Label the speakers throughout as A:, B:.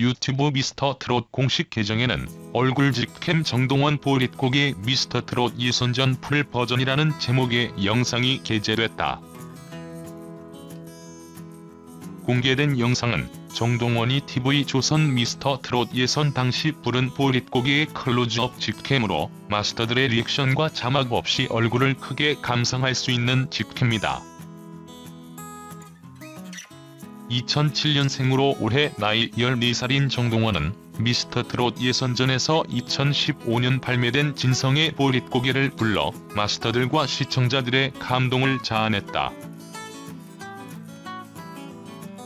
A: 유튜브 미스터 트롯 공식 계정에는 얼굴 직캠 정동원 보릿고개 미스터 트롯 예선전 풀 버전이라는 제목의 영상이 게재됐다. 공개된 영상은 정동원이 TV 조선 미스터 트롯 예선 당시 부른 보릿고개의 클로즈업 직캠으로 마스터들의 리액션과 자막 없이 얼굴을 크게 감상할 수 있는 직캠이다. 2007년생으로 올해 나이 14살인 정동원은 미스터 트롯 예선전에서 2015년 발매된 진성의 보릿고개를 불러 마스터들과 시청자들의 감동을 자아냈다.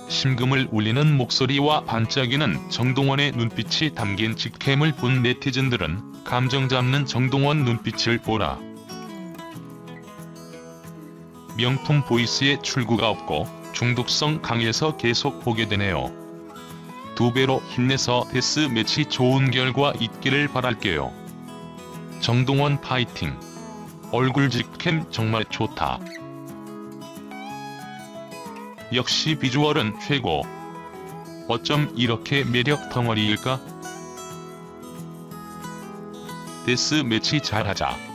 A: 심금을 울리는 목소리와 반짝이는 정동원의 눈빛이 담긴 직캠을 본 네티즌들은 감정 잡는 정동원 눈빛을 보라. 명품 보이스에 출구가 없고 중독성 강해서 계속 보게 되네요. 두 배로 힘내서 데스 매치 좋은 결과 있기를 바랄게요. 정동원 파이팅. 얼굴 직캠 정말 좋다. 역시 비주얼은 최고. 어쩜 이렇게 매력 덩어리일까? 데스 매치 잘하자.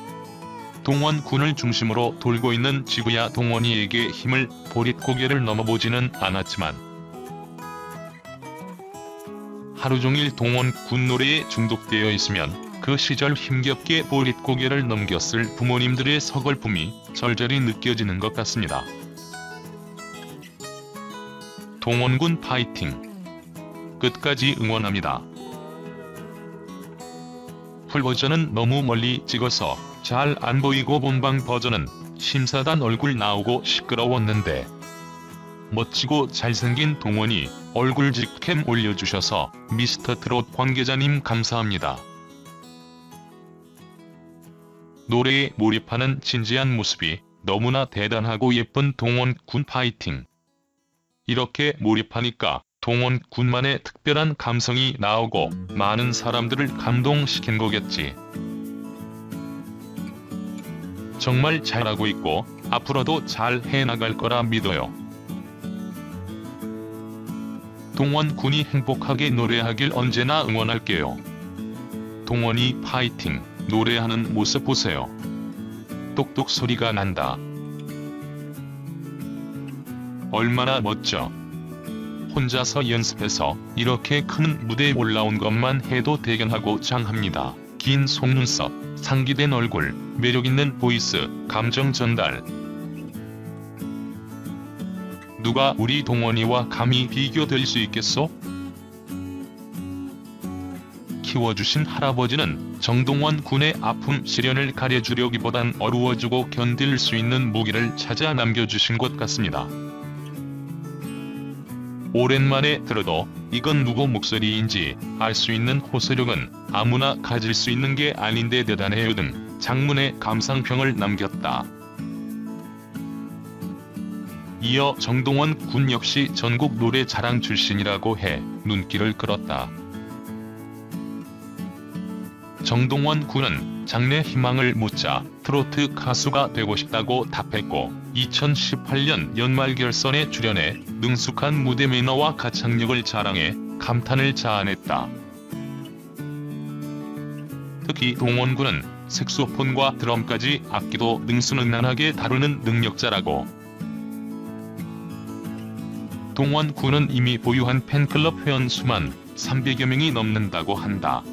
A: 동원 군을 중심으로 돌고 있는 지구야 동원이에게 힘을 보릿고개를 넘어보지는 않았지만 하루 종일 동원 군 노래에 중독되어 있으면 그 시절 힘겹게 보릿고개를 넘겼을 부모님들의 서글픔이 절절히 느껴지는 것 같습니다. 동원군 파이팅! 끝까지 응원합니다. 풀 버전은 너무 멀리 찍어서 잘 안 보이고 본방 버전은 심사단 얼굴 나오고 시끄러웠는데 멋지고 잘생긴 동원이 얼굴 직캠 올려주셔서 미스터 트롯 관계자님 감사합니다. 노래에 몰입하는 진지한 모습이 너무나 대단하고 예쁜 동원 군 파이팅. 이렇게 몰입하니까 동원 군만의 특별한 감성이 나오고 많은 사람들을 감동시킨 거겠지. 정말 잘하고 있고 앞으로도 잘 해나갈 거라 믿어요. 동원 군이 행복하게 노래하길 언제나 응원할게요. 동원이 파이팅 노래하는 모습 보세요. 똑똑 소리가 난다. 얼마나 멋져. 혼자서 연습해서 이렇게 큰 무대에 올라온 것만 해도 대견하고 장합니다. 긴 속눈썹, 상기된 얼굴, 매력있는 보이스, 감정 전달. 누가 우리 동원이와 감히 비교될 수 있겠소? 키워주신 할아버지는 정동원 군의 아픔 시련을 가려주려기보단 어루워주고 견딜 수 있는 무기를 찾아 남겨주신 것 같습니다. 오랜만에 들어도 이건 누구 목소리인지 알 수 있는 호소력은 아무나 가질 수 있는 게 아닌데 대단해요 등 장문의 감상평을 남겼다. 이어 정동원 군 역시 전국 노래 자랑 출신이라고 해 눈길을 끌었다. 정동원 군은 장래 희망을 묻자 트로트 가수가 되고 싶다고 답했고 2018년 연말 결선에 출연해 능숙한 무대 매너와 가창력을 자랑해 감탄을 자아냈다. 특히 동원 군은 색소폰과 드럼까지 악기도 능수능란하게 다루는 능력자라고. 동원 군은 이미 보유한 팬클럽 회원 수만 300여 명이 넘는다고 한다.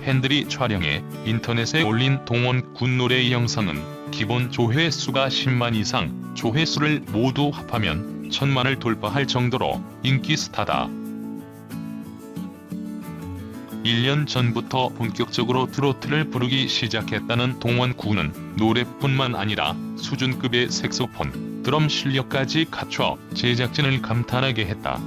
A: 팬들이 촬영해 인터넷에 올린 동원 군 노래 영상은 기본 조회수가 10만 이상, 조회수를 모두 합하면 천만을 돌파할 정도로 인기 스타다. 1년 전부터 본격적으로 트로트를 부르기 시작했다는 동원 군은 노래뿐만 아니라 수준급의 색소폰, 드럼 실력까지 갖춰 제작진을 감탄하게 했다.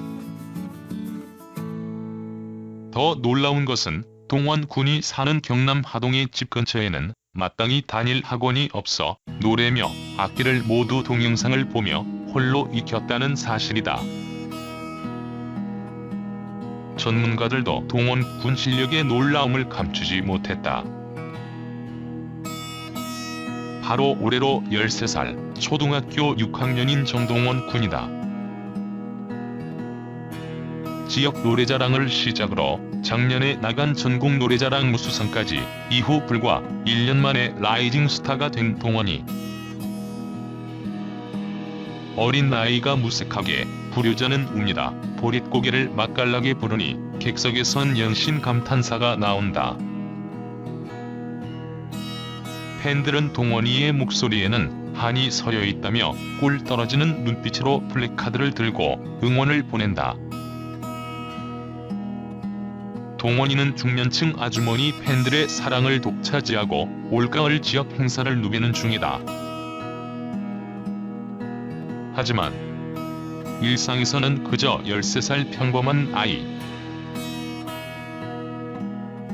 A: 더 놀라운 것은 동원 군이 사는 경남 하동의 집 근처에는 마땅히 다닐 학원이 없어 노래며 악기를 모두 동영상을 보며 홀로 익혔다는 사실이다. 전문가들도 동원 군 실력의 놀라움을 감추지 못했다. 바로 올해로 13살 초등학교 6학년인 정동원 군이다. 지역 노래자랑을 시작으로 작년에 나간 전국 노래자랑 무수상까지 이후 불과 1년 만에 라이징 스타가 된 동원이 어린 나이가 무색하게 부르자는 웁니다. 보릿고개를 맛깔나게 부르니 객석에선 연신 감탄사가 나온다. 팬들은 동원이의 목소리에는 한이 서려 있다며 꿀 떨어지는 눈빛으로 플래카드를 들고 응원을 보낸다. 동원이는 중년층 아주머니 팬들의 사랑을 독차지하고 올가을 지역 행사를 누비는 중이다. 하지만 일상에서는 그저 13살 평범한 아이.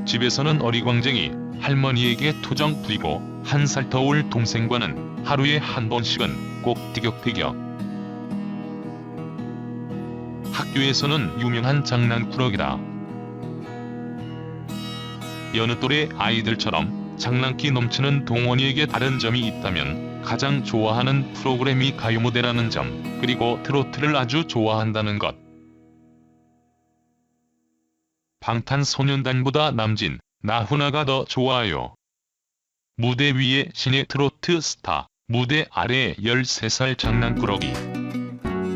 A: 집에서는 어리광쟁이 할머니에게 토정 부리고 한살 터울 동생과는 하루에 한 번씩은 꼭 티격태격. 학교에서는 유명한 장난꾸러기다. 여느 또래 아이들처럼 장난기 넘치는 동원이에게 다른 점이 있다면 가장 좋아하는 프로그램이 가요 무대라는 점, 그리고 트로트를 아주 좋아한다는 것. 방탄소년단보다 남진, 나훈아가 더 좋아요. 무대 위에 신의 트로트 스타, 무대 아래 13살 장난꾸러기.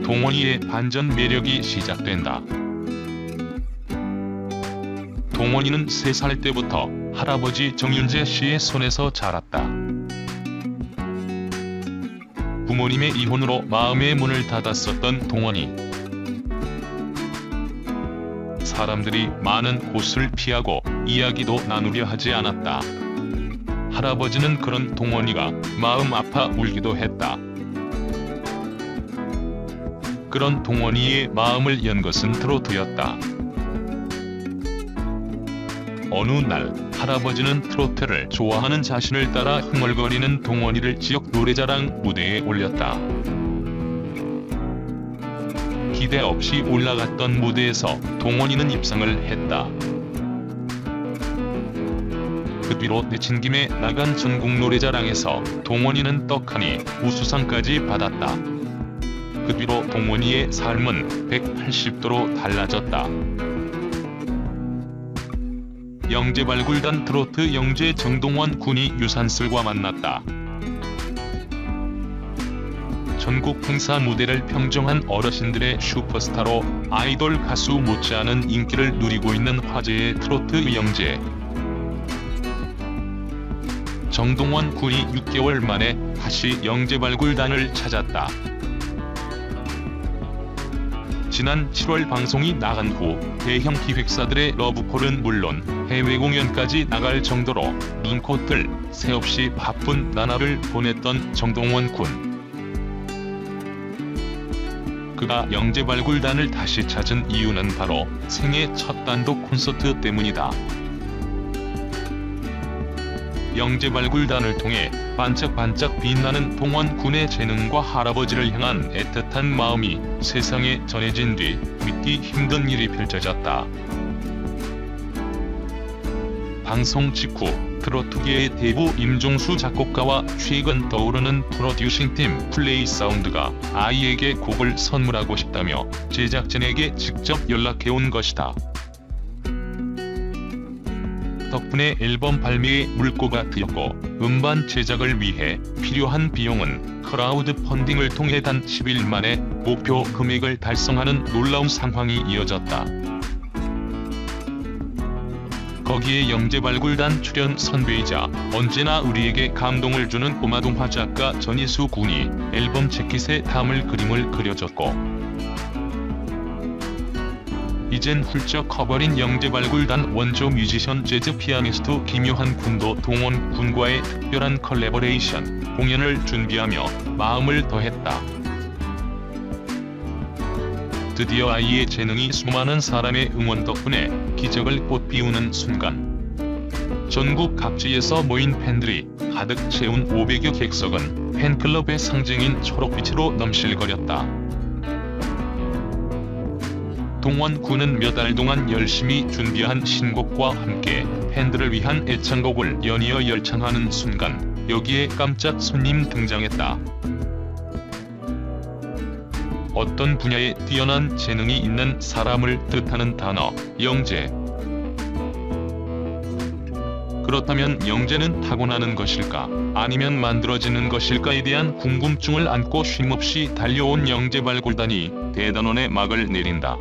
A: 동원이의 반전 매력이 시작된다. 동원이는 3살 때부터 할아버지 정윤재 씨의 손에서 자랐다. 부모님의 이혼으로 마음의 문을 닫았었던 동원이. 사람들이 많은 곳을 피하고 이야기도 나누려 하지 않았다. 할아버지는 그런 동원이가 마음 아파 울기도 했다. 그런 동원이의 마음을 연 것은 트로트였다. 어느 날 할아버지는 트로트를 좋아하는 자신을 따라 흥얼거리는 동원이를 지역 노래자랑 무대에 올렸다. 기대 없이 올라갔던 무대에서 동원이는 입상을 했다. 그 뒤로 내친 김에 나간 전국 노래자랑에서 동원이는 떡하니 우수상까지 받았다. 그 뒤로 동원이의 삶은 180도로 달라졌다. 영재 발굴단 트로트 영재 정동원 군이 유산슬과 만났다. 전국 행사 무대를 평정한 어르신들의 슈퍼스타로 아이돌 가수 못지않은 인기를 누리고 있는 화제의 트로트 영재. 정동원 군이 6개월 만에 다시 영재 발굴단을 찾았다. 지난 7월 방송이 나간 후 대형 기획사들의 러브콜은 물론 해외 공연까지 나갈 정도로 눈코 뜰 새 없이 바쁜 나날을 보냈던 정동원 군. 그가 영재 발굴단을 다시 찾은 이유는 바로 생애 첫 단독 콘서트 때문이다. 영재 발굴단을 통해 반짝반짝 빛나는 동원 군의 재능과 할아버지를 향한 애틋한 마음이 세상에 전해진 뒤 믿기 힘든 일이 펼쳐졌다. 방송 직후 트로트계의 대부 임종수 작곡가와 최근 떠오르는 프로듀싱팀 플레이 사운드가 아이에게 곡을 선물하고 싶다며 제작진에게 직접 연락해온 것이다. 덕분에 앨범 발매에 물꼬가 트였고 음반 제작을 위해 필요한 비용은 크라우드 펀딩을 통해 단 10일 만에 목표 금액을 달성하는 놀라운 상황이 이어졌다. 거기에 영재발굴단 출연 선배이자 언제나 우리에게 감동을 주는 꼬마동 화 작가 전희수 군이 앨범 재킷에 담을 그림을 그려줬고 이젠 훌쩍 커버린 영재발굴단 원조 뮤지션 재즈 피아니스트 김요한 군도 동원 군과의 특별한 컬래버레이션 공연을 준비하며 마음을 더했다. 드디어 아이의 재능이 수많은 사람의 응원 덕분에 기적을 꽃피우는 순간. 전국 각지에서 모인 팬들이 가득 채운 500여 객석은 팬클럽의 상징인 초록빛으로 넘실거렸다. 동원 군은 몇 달 동안 열심히 준비한 신곡과 함께 팬들을 위한 애창곡을 연이어 열창하는 순간 여기에 깜짝 손님 등장했다. 어떤 분야에 뛰어난 재능이 있는 사람을 뜻하는 단어 영재. 그렇다면 영재는 타고나는 것일까 아니면 만들어지는 것일까에 대한 궁금증을 안고 쉼없이 달려온 영재 발굴단이 대단원의 막을 내린다.